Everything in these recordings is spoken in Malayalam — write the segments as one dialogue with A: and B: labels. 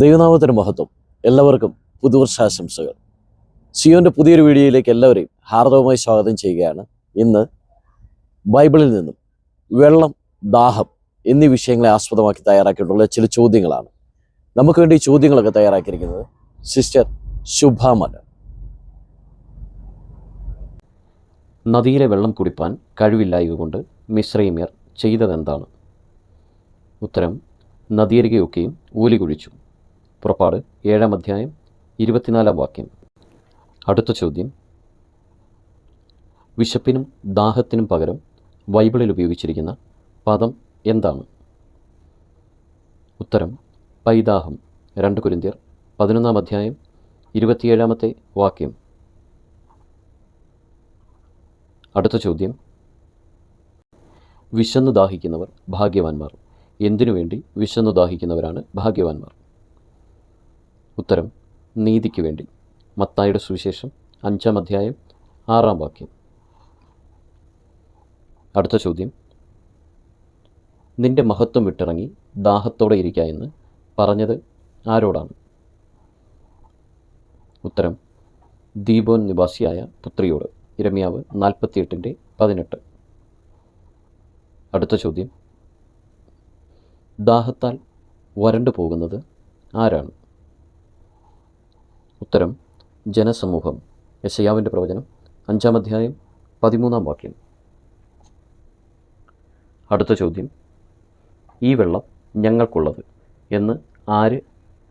A: ദൈവനാമത്തിന് മഹത്വം. എല്ലാവർക്കും പുതുവർഷാശംസകൾ. സിയോന്റെ പുതിയൊരു വീഡിയോയിലേക്ക് എല്ലാവരെയും ഹാർദവമായി സ്വാഗതം ചെയ്യുകയാണ്. ഇന്ന് ബൈബിളിൽ നിന്നും വെള്ളം ദാഹം എന്നീ വിഷയങ്ങളെ ആസ്പദമാക്കി തയ്യാറാക്കിയിട്ടുള്ള ചില ചോദ്യങ്ങളാണ്. നമുക്ക് വേണ്ടി ഈ ചോദ്യങ്ങളൊക്കെ തയ്യാറാക്കിയിരിക്കുന്നത് സിസ്റ്റർ ശുഭാമല
B: നദിയിലെ വെള്ളം കുടിപ്പാൻ കഴിവില്ലായതുകൊണ്ട് മിശ്രൈമ്യർ ചെയ്തതെന്താണ്? ഉത്തരം നദിയരികെയൊക്കെയും ഊലി കുഴിച്ചു. പുറപ്പാട് ഏഴാം അധ്യായം ഇരുപത്തിനാലാം വാക്യം. അടുത്ത ചോദ്യം. വിശപ്പിനും ദാഹത്തിനും പകരം ബൈബിളിൽ ഉപയോഗിച്ചിരിക്കുന്ന പദം എന്താണ്? ഉത്തരം പൈദാഹം. രണ്ട് കുരിന്തിയർ പതിനൊന്നാം അധ്യായം ഇരുപത്തിയേഴാമത്തെ വാക്യം. അടുത്ത ചോദ്യം. വിശന്നു ദാഹിക്കുന്നവർ ഭാഗ്യവാന്മാർ. എന്തിനു വേണ്ടി വിശന്നു ദാഹിക്കുന്നവരാണ് ഭാഗ്യവാന്മാർ? ഉത്തരം നീതിക്ക് വേണ്ടി. മത്തായുടെ സുവിശേഷം അഞ്ചാം അധ്യായം ആറാം വാക്യം. അടുത്ത ചോദ്യം. നിന്റെ മഹത്വം വിട്ടിറങ്ങി ദാഹത്തോടെ ഇരിക്കുക എന്ന് പറഞ്ഞത് ആരോടാണ്? ഉത്തരം ദീപോൻ നിവാസിയായ പുത്രിയോട്. ഇരമ്യാവ് നാൽപ്പത്തിയെട്ടിന്റെ പതിനെട്ട്. അടുത്ത ചോദ്യം. ദാഹത്താൽ വരണ്ടു പോകുന്നത് ആരാണ്? ഉത്തരം ജനസമൂഹം. യശയാവിന്റെ പ്രവചനം അഞ്ചാം അധ്യായം പതിമൂന്നാം വാക്യം. അടുത്ത ചോദ്യം ഈ വെള്ളം ഞങ്ങൾക്കുള്ളത് എന്ന് ആര്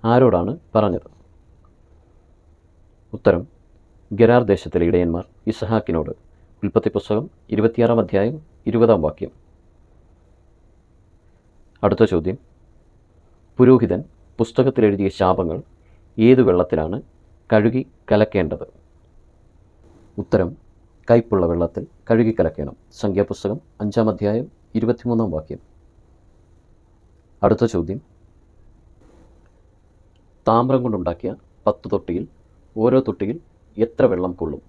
B: ആരോടാണ് പറഞ്ഞത്? ഉത്തരം ഗരാർ ദേശത്തിലെ ഇടയന്മാർ ഇസഹാക്കിനോട് ഉൽപ്പത്തി പുസ്തകം ഇരുപത്തിയാറാം അധ്യായം ഇരുപതാം വാക്യം. അടുത്ത ചോദ്യം പുരോഹിതൻ പുസ്തകത്തിലെഴുതിയ ശാപങ്ങൾ ഏതു വെള്ളത്തിലാണ് കഴുകി കലക്കേണ്ടത്. ഉത്തരം കയ്പുള്ള വെള്ളത്തിൽ കഴുകി കലക്കണം. സംഖ്യാപുസ്തകം അഞ്ചാം അധ്യായം ഇരുപത്തിമൂന്നാം വാക്യം. അടുത്ത ചോദ്യം. താമ്രം കൊണ്ടുണ്ടാക്കിയ പത്ത് തൊട്ടിയിൽ ഓരോ തൊട്ടിയിൽ എത്ര വെള്ളം കൊള്ളും?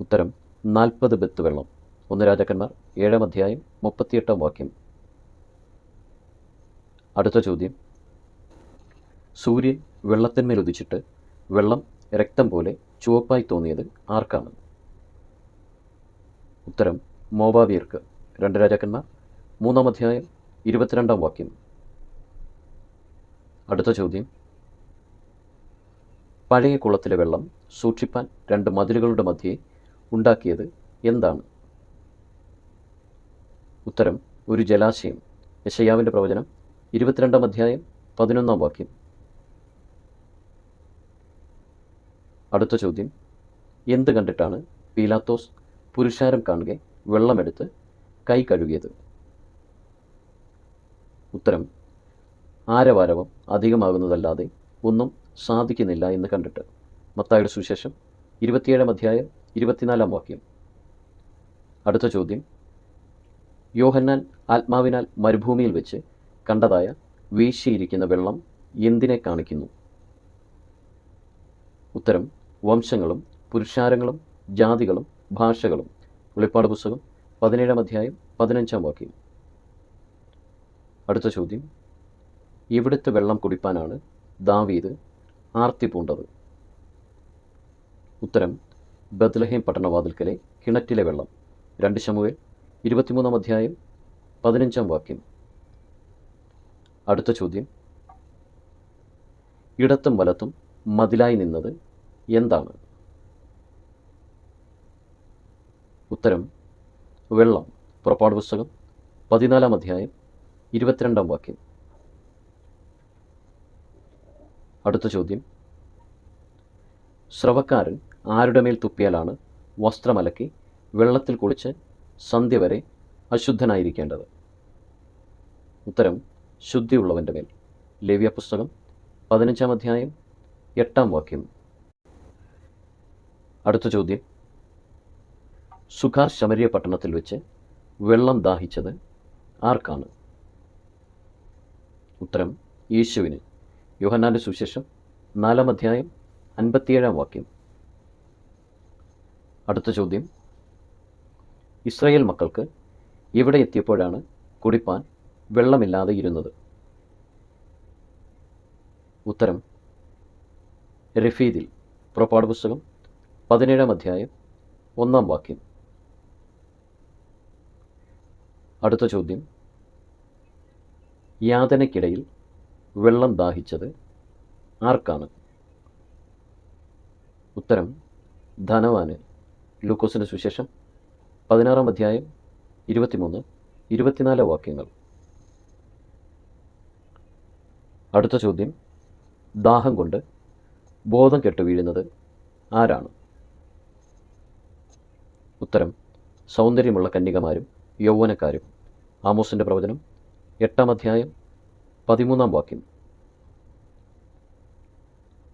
B: ഉത്തരം നാൽപ്പത് ബെത്ത് വെള്ളം. ഒന്ന് രാജാക്കന്മാർ ഏഴാം അധ്യായം മുപ്പത്തിയെട്ടാം വാക്യം. അടുത്ത ചോദ്യം. സൂര്യൻ വെള്ളത്തിന്മേൽ ഉദിച്ചിട്ട് വെള്ളം രക്തം പോലെ ചുവപ്പായി തോന്നിയത് ആർക്കാണ്? ഉത്തരം മോബാവിയർക്ക് രണ്ട് രാജാക്കന്മാർ. മൂന്നാം അധ്യായം ഇരുപത്തിരണ്ടാം വാക്യം. അടുത്ത ചോദ്യം. പഴയ കുളത്തിലെ വെള്ളം സൂക്ഷിപ്പാൻ രണ്ട് മതിലുകളുടെ മധ്യേ ഉണ്ടാക്കിയത് എന്താണ്? ഉത്തരം ഒരു ജലാശയം. യശയാവിന്റെ പ്രവചനം ഇരുപത്തിരണ്ടാം അധ്യായം പതിനൊന്നാം വാക്യം. അടുത്ത ചോദ്യം. എന്ത് കണ്ടിട്ടാണ് പീലാത്തോസ് പുരുഷാരം കാണുക വെള്ളമെടുത്ത് കൈ കഴുകിയത്? ഉത്തരം ആരവാരവം അധികമാകുന്നതല്ലാതെ ഒന്നും സാധിക്കുന്നില്ല എന്ന് കണ്ടിട്ട്. മത്തായുടെ സുശേഷം ഇരുപത്തിയേഴാം അധ്യായം ഇരുപത്തിനാലാം വാക്യം. അടുത്ത ചോദ്യം യോഹന്നാൻ ആത്മാവിനാൽ മരുഭൂമിയിൽ വെച്ച് കണ്ടതായ വീശിയിരിക്കുന്ന വെള്ളം എന്തിനെ കാണിക്കുന്നു? ഉത്തരം വംശങ്ങളും പുരുഷാരങ്ങളും ജാതികളും ഭാഷകളും. വെളിപ്പാട് പുസ്തകം പതിനേഴാം അധ്യായം പതിനഞ്ചാം വാക്യം. അടുത്ത ചോദ്യം. ഇവിടുത്തെ വെള്ളം കുടിപ്പാനാണ് ദാവീദ് ആർത്തി പൂണ്ടത്. ഉത്തരം ബദ്ലഹേം പട്ടണവാതിൽക്കലെ കിണറ്റിലെ വെള്ളം. രണ്ട് ശമുവേൽ ഇരുപത്തിമൂന്നാം അധ്യായം പതിനഞ്ചാം വാക്യം. അടുത്ത ചോദ്യം. ഇടത്തും വലത്തും മതിലായി നിന്നത് എന്താണ്? ഉത്തരം വെള്ളം. പുറപ്പാട് പുസ്തകം പതിനാലാം അധ്യായം ഇരുപത്തിരണ്ടാം വാക്യം. അടുത്ത ചോദ്യം. സ്രവക്കാരൻ ആരുടെ മേൽ തുപ്പിയാലാണ് വസ്ത്രമലക്കി വെള്ളത്തിൽ കുളിച്ച് സന്ധ്യ വരെ അശുദ്ധനായിരിക്കേണ്ടത്? ഉത്തരം ശുദ്ധിയുള്ളവന്റെ മേൽ. ലേവ്യ പുസ്തകം പതിനഞ്ചാം അധ്യായം എട്ടാം വാക്യം. അടുത്ത ചോദ്യം. സുഖാർ ശമരിയ പട്ടണത്തിൽ വെച്ച് വെള്ളം ദാഹിച്ചത് ആർക്കാണ്? ഉത്തരം യേശുവിന്. യോഹന്നാന്റെ സുശേഷം നാലാം അധ്യായം അൻപത്തിയേഴാം വാക്യം. അടുത്ത ചോദ്യം. ഇസ്രായേൽ മക്കൾക്ക് ഇവിടെ എത്തിയപ്പോഴാണ് കുടിപ്പാൻ വെള്ളമില്ലാതെ ഇരുന്നത്? ഉത്തരം രഫീദിൽ പുറപ്പാട് പുസ്തകം പതിനേഴാം അധ്യായം ഒന്നാം വാക്യം. അടുത്ത ചോദ്യം. യാതനയ്ക്കിടയിൽ വെള്ളം ദാഹിച്ചത് ആർക്കാണ്? ഉത്തരം ധനവാന്. ലൂക്കോസിന്റെ സുശേഷം പതിനാറാം അധ്യായം ഇരുപത്തിമൂന്ന് ഇരുപത്തിനാല് വാക്യങ്ങൾ. അടുത്ത ചോദ്യം. ദാഹം കൊണ്ട് ബോധം കെട്ടു വീഴുന്നത് ആരാണ്? ഉത്തരം സൗന്ദര്യമുള്ള കന്യകമാരും യൗവനക്കാരും. ആമോസിന്റെ പ്രവചനം എട്ടാം അധ്യായം പതിമൂന്നാം വാക്യം.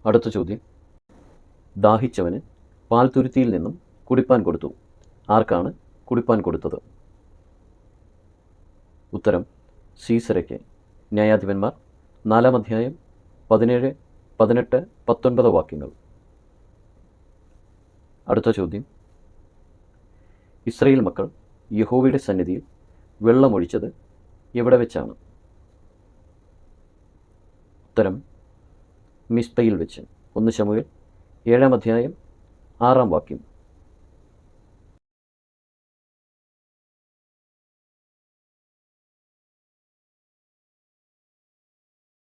B: അടുത്ത ചോദ്യം. ദാഹിച്ചവന് പാൽത്തുരുത്തിയിൽ നിന്നും കുടിപ്പാൻ കൊടുത്തു. ആർക്കാണ് കുടിപ്പാൻ കൊടുത്തത്? ഉത്തരം സീസരയ്ക്ക്. ന്യായാധിപന്മാർ നാലാം അധ്യായം പതിനേഴ് പതിനെട്ട് പത്തൊൻപത് വാക്യങ്ങൾ. അടുത്ത ചോദ്യം. ഇസ്രയേൽ മക്കൾ യഹോവയുടെ സന്നിധിയിൽ വെള്ളമൊഴിച്ചത് എവിടെ വെച്ചാണ്? ഉത്തരം മിസ്പയിൽ വെച്ച്. ഒന്ന് ശമുവേൽ ഏഴാം അധ്യായം ആറാം വാക്യം.